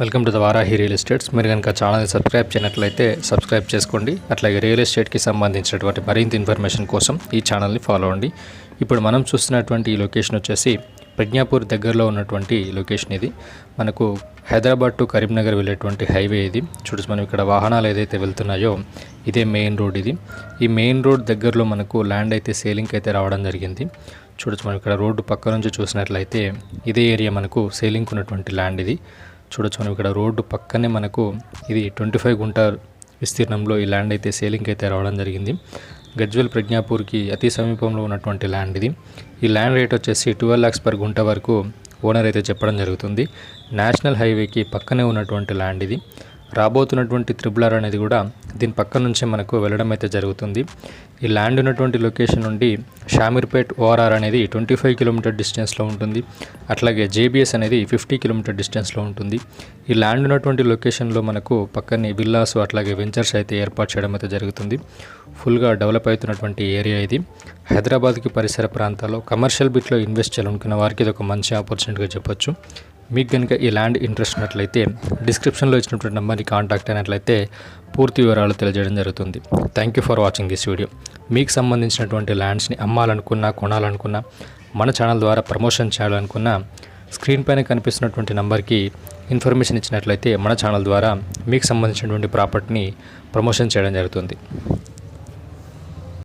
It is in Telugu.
Welcome to the Varahi real estates. మీరు కనుక ఛానల్ని సబ్స్క్రైబ్ చేయనట్లయితే సబ్స్క్రైబ్ చేసుకోండి. అట్లాగే రియల్ ఎస్టేట్కి సంబంధించినటువంటి మరింత ఇన్ఫర్మేషన్ కోసం ఈ ఛానల్ని ఫాలో అవ్వండి. ఇప్పుడు మనం చూస్తున్నటువంటి ఈ లొకేషన్ వచ్చేసి ప్రజ్ఞాపూర్ దగ్గరలో ఉన్నటువంటి లొకేషన్ ఇది. మనకు హైదరాబాద్ టు కరీంనగర్ వెళ్ళేటువంటి హైవే ఇది. చూడొచ్చు మనం ఇక్కడ వాహనాలు ఏదైతే వెళ్తున్నాయో ఇదే మెయిన్ రోడ్ ఇది. ఈ మెయిన్ రోడ్ దగ్గరలో మనకు ల్యాండ్ అయితే సేలింగ్కి అయితే రావడం జరిగింది. చూడొచ్చు మనం ఇక్కడ రోడ్డు పక్క నుంచి చూసినట్లయితే ఇదే ఏరియా మనకు సేలింగ్ ఉన్నటువంటి ల్యాండ్ ఇది. చూడొచ్చు మనం ఇక్కడ రోడ్డు పక్కనే మనకు ఇది ట్వంటీ ఫైవ్ గుంట విస్తీర్ణంలో ఈ ల్యాండ్ అయితే సేలింగ్కి అయితే రావడం జరిగింది. గజ్వెల్ ప్రజ్ఞాపూర్కి అతి సమీపంలో ఉన్నటువంటి ల్యాండ్ ఇది. ఈ ల్యాండ్ రేట్ వచ్చేసి ట్వెల్వ్ ల్యాక్స్ పర్ గుంట వరకు ఓనర్ అయితే చెప్పడం జరుగుతుంది. నేషనల్ హైవేకి పక్కనే ఉన్నటువంటి ల్యాండ్ ఇది. రాబోతున్నటువంటి త్రిబుల్ ఆర్ అనేది కూడా దీని పక్క నుంచే మనకు వెళ్ళడం అయితే జరుగుతుంది. ఈ ల్యాండ్ ఉన్నటువంటి లొకేషన్ నుండి షామీర్పేట్ ఓఆర్ఆర్ అనేది ట్వంటీ ఫైవ్ కిలోమీటర్ డిస్టెన్స్లో ఉంటుంది. అట్లాగే జేబీఎస్ అనేది ఫిఫ్టీ కిలోమీటర్ డిస్టెన్స్లో ఉంటుంది. ఈ ల్యాండ్ ఉన్నటువంటి లొకేషన్లో మనకు పక్కనే విల్లాస్ అట్లాగే వెంచర్స్ అయితే ఏర్పాటు చేయడం అయితే జరుగుతుంది. ఫుల్గా డెవలప్ అవుతున్నటువంటి ఏరియా ఇది. హైదరాబాద్కి పరిసర ప్రాంతాల్లో కమర్షియల్ బిట్లో ఇన్వెస్ట్ చేయాలనుకున్న వారికి ఇది ఒక మంచి ఆపర్చునిటీగా చెప్పొచ్చు. మీకు కనుక ఈ ల్యాండ్ ఇంట్రెస్ట్ ఉన్నట్లయితే డిస్క్రిప్షన్లో ఇచ్చినటువంటి నెంబర్ని కాంటాక్ట్ అయినట్లయితే పూర్తి వివరాలు తెలియజేయడం జరుగుతుంది. Thank you for watching this video మీకు సంబంధించినటువంటి ల్యాండ్స్ని అమ్మాలనుకున్నా కొనాలనుకున్నా మన ఛానల్ ద్వారా ప్రమోషన్ చేయాలనుకున్నా స్క్రీన్ పైన కనిపిస్తున్నటువంటి నంబర్కి ఇన్ఫర్మేషన్ ఇచ్చినట్లయితే మన ఛానల్ ద్వారా మీకు సంబంధించినటువంటి ప్రాపర్టీని ప్రమోషన్ చేయడం జరుగుతుంది.